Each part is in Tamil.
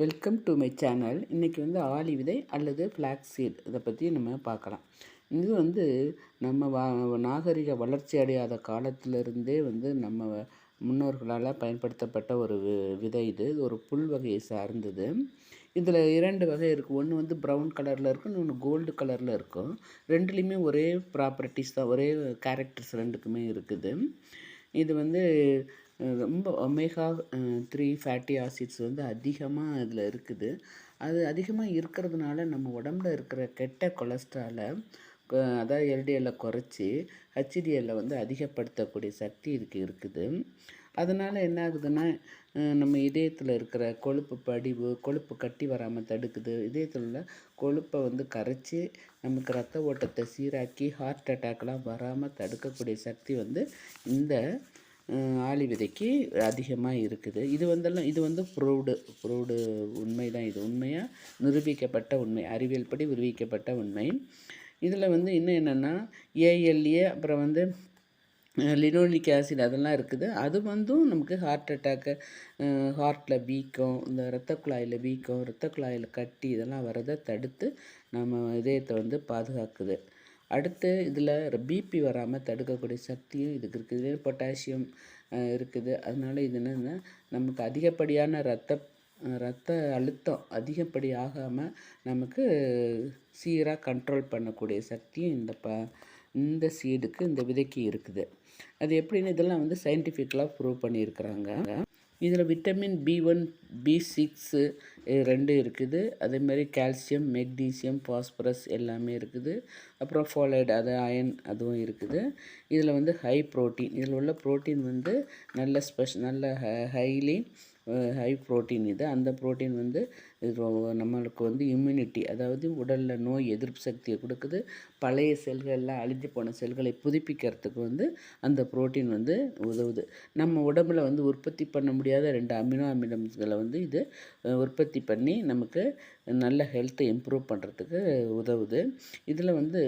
வெல்கம் டு மை சேனல் இன்றைக்கி வந்து ஆலி விதை அல்லது ஃப்ளாக் சீட் இதை பற்றி நம்ம பார்க்கலாம். இது வந்து நம்ம வா நாகரிக வளர்ச்சி அடையாத காலத்திலிருந்தே வந்து நம்ம முன்னோர்களால் பயன்படுத்தப்பட்ட ஒரு வி விதை இது. இது ஒரு புல் வகையை சார்ந்தது. இதில் இரண்டு வகை இருக்குது ஒன்று வந்து ப்ரௌன் கலரில் இருக்கும். இன்னொன்று கோல்டு கலரில் இருக்கும். ரெண்டுலேயுமே ஒரே ப்ராப்பர்ட்டிஸ் தான். ஒரே கேரக்டர்ஸ் ரெண்டுக்குமே இருக்குது. இது வந்து ரொம்ப ஒமேகா த்ரீ ஃபேட்டி ஆசிட்ஸ் வந்து அதிகமாக இதில் இருக்குது. அது அதிகமாக இருக்கிறதுனால நம்ம உடம்புல இருக்கிற கெட்ட கொலஸ்ட்ராலை அதாவது எல்டிஎல்லை குறைச்சி ஹெச்டிஎல்லை வந்து அதிகப்படுத்தக்கூடிய சக்தி இதுக்கு இருக்குது. அதனால் என்ன ஆகுதுன்னா நம்ம இதயத்தில் இருக்கிற கொழுப்பு படிவு கொழுப்பு கட்டி வராமல் தடுக்குது. இதயத்தில் உள்ள கொழுப்பை வந்து கரைச்சி நமக்கு ரத்த ஓட்டத்தை சீராக்கி ஹார்ட் அட்டாக்லாம் வராமல் தடுக்கக்கூடிய சக்தி வந்து இந்த ஆளி விதைக்கு அதிகமாக இருக்குது. இது வந்தெல்லாம் இது வந்து ப்ரூவ்டு ப்ரூவ்டு உண்மை தான் இது. உண்மையாக நிரூபிக்கப்பட்ட உண்மை. அறிவியல் படி நிரூபிக்கப்பட்ட உண்மை. இதில் வந்து இன்னும் என்னென்னா ஏஎல்ஏ அப்புறம் வந்து லினோலிக் ஆசிட் அதெல்லாம் இருக்குது. அது வந்தும் நமக்கு ஹார்ட் அட்டாக்கு ஹார்ட்டில் வீக்கம் இந்த இரத்த குழாயில் வீக்கம் இரத்த குழாயில் கட்டி இதெல்லாம் வரதை தடுத்து நம்ம இதயத்தை வந்து பாதுகாக்குது. அடுத்து இதில் பிபி வராமல் தடுக்கக்கூடிய சக்தியும் இதுக்கு இருக்குது. பொட்டாசியம் இருக்குது. அதனால் இது என்னென்னா நமக்கு அதிகப்படியான ரத்த ரத்த அழுத்தம் அதிகப்படி ஆகாமல் நமக்கு சீராக கண்ட்ரோல் பண்ணக்கூடிய சக்தியும் இந்த ப இந்த சீடுக்கு இந்த விதைக்கு இருக்குது. அது எப்படின்னு இதெல்லாம் வந்து சயின்டிஃபிக்கலாக ப்ரூவ் பண்ணியிருக்கிறாங்க. இதில் vitamin B one B six ரெண்டு இருக்குது. அதே மாதிரி கால்சியம் மெக்னீசியம் பாஸ்பரஸ் எல்லாமே இருக்குது. அப்புறம் ஃபோலைடு அது அயன் அதுவும் இருக்குது. இதில் வந்து ஹை ப்ரோட்டீன் இதில் உள்ள ப்ரோட்டீன் வந்து நல்ல ஸ்பெஷ் நல்ல ஹைலி ஹை ப்ரோட்டீன் இது. அந்த ப்ரோட்டீன் வந்து நம்மளுக்கு வந்து இம்யூனிட்டி அதாவது உடலில் நோய் எதிர்ப்பு சக்தியை கொடுக்குது. பழைய செல்கள்லாம் அழிஞ்சு போன செல்களை புதுப்பிக்கிறதுக்கு வந்து அந்த புரோட்டீன் வந்து உதவுது. நம்ம உடம்புல வந்து உற்பத்தி பண்ண முடியாத ரெண்டு அமினோ அமிலங்களை வந்து இது உற்பத்தி பண்ணி நமக்கு நல்ல ஹெல்த்தை இம்ப்ரூவ் பண்ணுறதுக்கு உதவுது. இதில் வந்து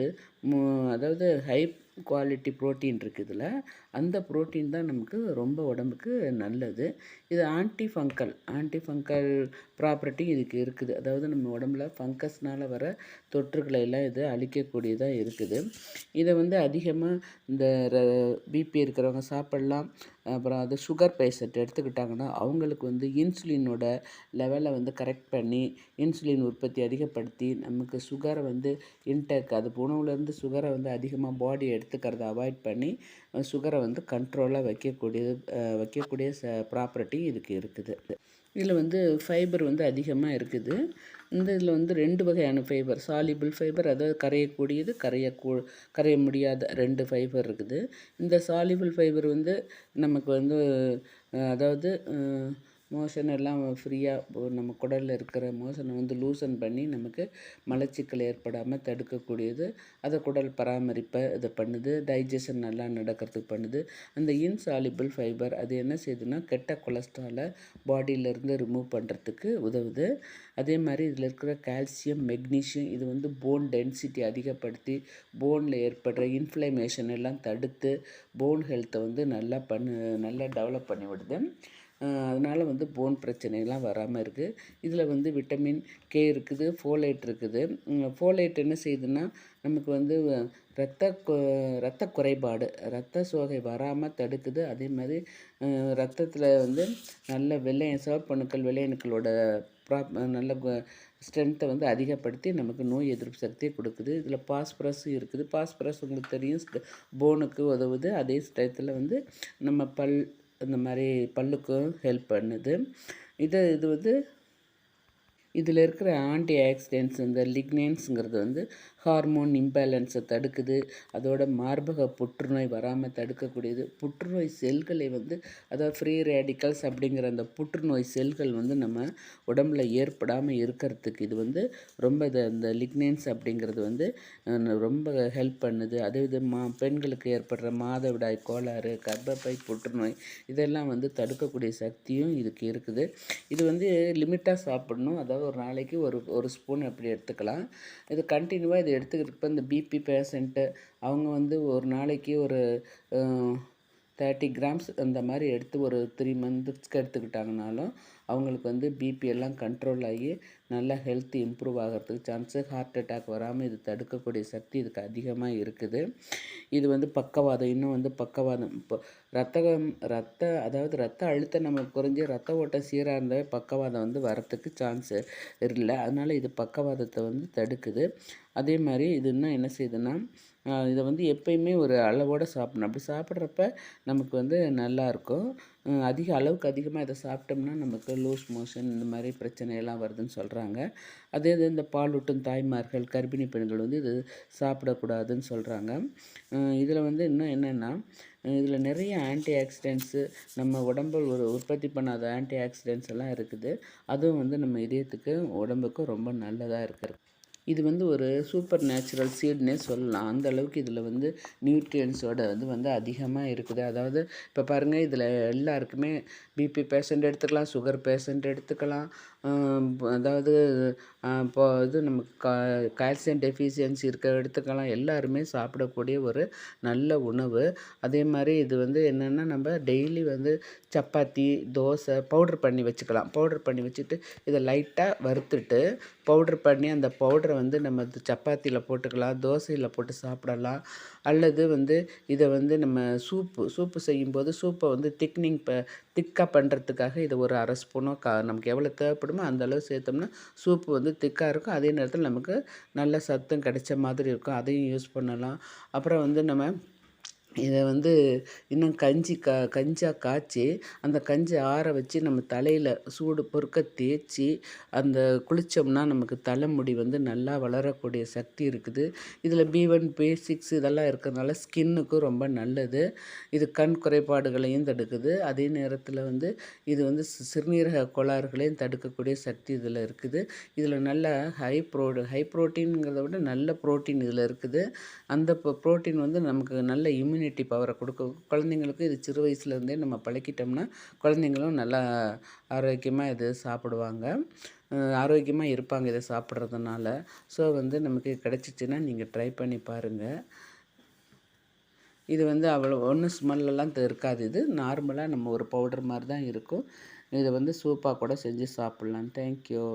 அதாவது ஹை குவாலிட்டி ப்ரோட்டீன் இருக்குது இதில் அந்த புரோட்டீன் தான் நமக்கு ரொம்ப உடம்புக்கு நல்லது. இது anti fungal anti fungal property இதுக்கு இருக்குது. அதாவது நம்ம உடம்புல ஃபங்கஸ்னால் வர தொற்றுகளை எல்லாம் இது அழிக்கக்கூடியதாக இருக்குது. இதை வந்து அதிகமாக இந்த பிபி இருக்கிறவங்க சாப்பிட்லாம். அப்புறம் அது சுகர் பேஷண்ட் எடுத்துக்கிட்டாங்கன்னா அவங்களுக்கு வந்து இன்சுலினோட லெவலை வந்து கரெக்ட் பண்ணி இன்சுலின் உற்பத்தி அதிகப்படுத்தி நமக்கு சுகரை வந்து இன்டேக் அது உணவுலேருந்து சுகரை வந்து அதிகமாக பாடி எடுத்துக்கிறத அவாய்ட் பண்ணி சுகரை வந்து கண்ட்ரோலாக வைக்கக்கூடியது வைக்கக்கூடிய ச ப்ராப்பர்ட்டி இதுக்கு இருக்குது. இதில் வந்து ஃபைபர் வந்து அதிகமாக இருக்குது. இந்த இதில் வந்து ரெண்டு வகையான ஃபைபர் சாலிபிள் ஃபைபர் அதாவது கரையக்கூடியது கரையக்கூ கரைய முடியாத ரெண்டு ஃபைபர் இருக்குது. இந்த சாலிபிள் ஃபைபர் வந்து நமக்கு வந்து அதாவது மோஷன் எல்லாம் ஃப்ரீயாக நம்ம குடலில் இருக்கிற மோஷனை வந்து லூசன் பண்ணி நமக்கு மலச்சிக்கல் ஏற்படாமல் தடுக்கக்கூடியது. அதை குடல் பராமரிப்பை இதை பண்ணுது. டைஜஷன் நல்லா நடக்கிறதுக்கு பண்ணுது. அந்த இன்சாலிபிள் ஃபைபர் அது என்ன செய்யுதுன்னா கெட்ட கொலஸ்ட்ராலை பாடியிலேருந்து ரிமூவ் பண்ணுறதுக்கு உதவுது. அதே மாதிரி இதில் இருக்கிற கால்சியம் மெக்னீஷியம் இது வந்து போன் டென்சிட்டி அதிகப்படுத்தி போனில் ஏற்படுற இன்ஃப்ளமேஷன் எல்லாம் தடுத்து போன் ஹெல்த்தை வந்து நல்லா பண்ணு நல்லா டெவலப் பண்ணி விடுது அதனால் வந்து போன் பிரச்சனைலாம் வராமல் இருக்குது இதில் வந்து விட்டமின் கே இருக்குது ஃபோலேட் இருக்குது. ஃபோலேட் என்ன செய்யுதுன்னா நமக்கு வந்து ரத்த ரத்த குறைபாடு ரத்த சோகை வராமல் தடுக்குது. அதே மாதிரி ரத்தத்தில் வந்து நல்ல வெள்ளை சிவப்பணுக்கள் வெள்ளையணுக்களோட ப்ராப் நல்ல ஸ்ட்ரென்த்தை வந்து அதிகப்படுத்தி நமக்கு நோய் எதிர்ப்பு சக்தியை கொடுக்குது. இதில் பாஸ்பரஸும் இருக்குது. பாஸ்பரஸ் உங்களுக்கு தெரியும் போனுக்கு உதவுது. அதே ஸ்டயத்தில் வந்து நம்ம பல் இந்த மாதிரி பல்லுக்கும் ஹெல்ப் பண்ணுது. இது இது வந்து இதில் இருக்கிற ஆன்டி ஆக்சிடென்ட்ஸ் இந்த லிக்னேன்ஸுங்கிறது வந்து ஹார்மோன் இம்பேலன்ஸை தடுக்குது. அதோட மார்பக புற்றுநோய் வராமல் தடுக்கக்கூடியது. புற்றுநோய் செல்களை வந்து அதாவது ஃப்ரீ ரேடிக்கல்ஸ் அப்படிங்கிற அந்த புற்றுநோய் செல்கள் வந்து நம்ம உடம்புல ஏற்படாமல் இருக்கிறதுக்கு இது வந்து ரொம்ப இது இந்த லிக்னேன்ஸ் அப்படிங்கிறது வந்து ரொம்ப ஹெல்ப் பண்ணுது. அதே இது மா பெண்களுக்கு ஏற்படுற மாதவிடாய் கோளாறு கர்ப்பப்பை புற்றுநோய் இதெல்லாம் வந்து தடுக்கக்கூடிய சக்தியும் இதுக்கு இருக்குது. இது வந்து லிமிட்டாக சாப்பிடணும். அதாவது ஒரு நாளைக்கு ஒரு ஒரு ஸ்பூன் அப்படி எடுத்துக்கலாம். இது கண்டினியூவாக இது எடுத்துக்கிறப்ப இந்த பிபி பேஷண்ட்டு அவங்க வந்து ஒரு நாளைக்கு ஒரு தேர்ட்டி கிராம்ஸ் அந்த மாதிரி எடுத்து ஒரு த்ரீ மந்த்ஸ்க்கு எடுத்துக்கிட்டாங்கனாலும் அவங்களுக்கு வந்து பிபி எல்லாம் கண்ட்ரோல் ஆகி நல்லா ஹெல்த் இம்ப்ரூவ் ஆகிறதுக்கு சான்ஸு ஹார்ட் அட்டாக் வராமல் இது தடுக்கக்கூடிய சக்தி இதுக்கு அதிகமாக இருக்குது. இது வந்து பக்கவாதம் இன்னும் வந்து பக்கவாதம் இப்போ ரத்தம் ரத்த அதாவது ரத்த அழுத்தம் நம்ம குறைஞ்சி ரத்த ஓட்டம் சீராக இருந்தால் பக்கவாதம் வந்து வரத்துக்கு சான்ஸ் இல்லை. அதனால் இது பக்கவாதத்தை வந்து தடுக்குது. அதே மாதிரி இது இன்னும் என்ன செய்யுதுன்னா இதை வந்து எப்பயுமே ஒரு அளவோடு சாப்பிடணும். அப்படி சாப்பிட்றப்ப நமக்கு வந்து நல்லாயிருக்கும் அதிக அளவுக்கு அதிகமாக இதை சாப்பிட்டோம்னா நமக்கு லூஸ் மோஷன் இந்த மாதிரி பிரச்சனையெல்லாம் வருதுன்னு சொல்கிறாங்க அதே இது இந்த பாலூட்டும் தாய்மார்கள் கர்ப்பிணி பெண்கள் வந்து இது சாப்பிடக்கூடாதுன்னு சொல்கிறாங்க இதில் வந்து இன்னும் என்னென்னா இதில் நிறைய ஆன்டி ஆக்சிடென்ட்ஸு நம்ம உடம்பில் ஒரு உற்பத்தி பண்ணாத ஆன்டி ஆக்சிடென்ட்ஸ் எல்லாம் இருக்குது. அதுவும் வந்து நம்ம இதயத்துக்கு உடம்புக்கும் ரொம்ப நல்லதாக இருக்குது இது வந்து ஒரு சூப்பர் நேச்சுரல் சீட்னே சொல்லலாம். அந்த அளவுக்கு இதில் வந்து நியூட்ரியன்ஸோட வந்து வந்து அதிகமாக இருக்குது. அதாவது இப்போ பாருங்கள் இதில் எல்லாருக்குமே பிபி பேஷண்ட் எடுத்துக்கலாம் சுகர் பேஷண்ட் எடுத்துக்கலாம். அதாவது இப்போ இது நமக்கு கா கால்சியம் டெஃபிஷியன்சி இருக்க எடுத்துக்கலாம். எல்லாருமே சாப்பிடக்கூடிய ஒரு நல்ல உணவு. அதே மாதிரி இது வந்து என்னென்னா நம்ம டெய்லி வந்து சப்பாத்தி தோசை பவுட்ரு பண்ணி வச்சுக்கலாம். பவுட்ரு பண்ணி வச்சுட்டு இதை லைட்டாக வறுத்துட்டு பவுட்ரு பண்ணி அந்த பவுடரை வந்து நம்ம சப்பாத்தியில் போட்டுக்கலாம் தோசையில் போட்டு சாப்பிடலாம். அல்லது வந்து இதை வந்து நம்ம சூப்பு சூப்பு செய்யும்போது சூப்பை வந்து திக்னிங் ப திக்காக பண்ணுறதுக்காக இதை ஒரு அரை ஸ்பூனோ கா நமக்கு எவ்வளோ தேவைப்படுமோ அந்த அளவு சேர்த்தோம்னா சூப்பு வந்து திக்காக இருக்கும். அதே நேரத்தில் நமக்கு நல்ல சத்தம் கிடைச்ச மாதிரி இருக்கும். அதையும் யூஸ் பண்ணலாம். அப்புறம் வந்து நம்ம இதை வந்து இன்னும் கஞ்சி கா கஞ்சாக காய்ச்சி அந்த கஞ்சி ஆற வச்சு நம்ம தலையில் சூடு பொறுக்க தேய்ச்சி அந்த குளித்தோம்னா நமக்கு தலைமுடி வந்து நல்லா வளரக்கூடிய சக்தி இருக்குது. இதில் பி ஒன் பி சிக்ஸ் இதெல்லாம் இருக்கிறதுனால ஸ்கின்னுக்கும் ரொம்ப நல்லது. இது கண் குறைபாடுகளையும் தடுக்குது. அதே நேரத்தில் வந்து இது வந்து சிறுநீரக கோளாறுகளையும் தடுக்கக்கூடிய சக்தி இதில் இருக்குது. இதில் நல்ல ஹை ப்ரோ ஹை ப்ரோட்டீனுங்கிறத விட நல்ல ப்ரோட்டீன் இதில் இருக்குது. அந்த ப்ரோட்டீன் வந்து நமக்கு நல்ல இம்யூனி இம்யூனிட்டி பவரை கொடுக்கும் குழந்தைங்களுக்கு இது சிறு வயசுலேருந்தே நம்ம பழக்கிட்டோம்னா குழந்தைங்களும் நல்லா ஆரோக்கியமாக இது சாப்பிடுவாங்க. ஆரோக்கியமாக இருப்பாங்க இதை சாப்பிட்றதுனால. ஸோ வந்து நமக்கு கிடச்சிச்சின்னா நீங்கள் ட்ரை பண்ணி பாருங்கள் இது வந்து அவ்வளோ ஒன்றும் ஸ்மெல்லாம் இருக்காது. இது நார்மலாக நம்ம ஒரு பவுடர் மாதிரி தான் இருக்கும். இதை வந்து சூப்பாக கூட செஞ்சு சாப்பிட்லாம். தேங்க்யூ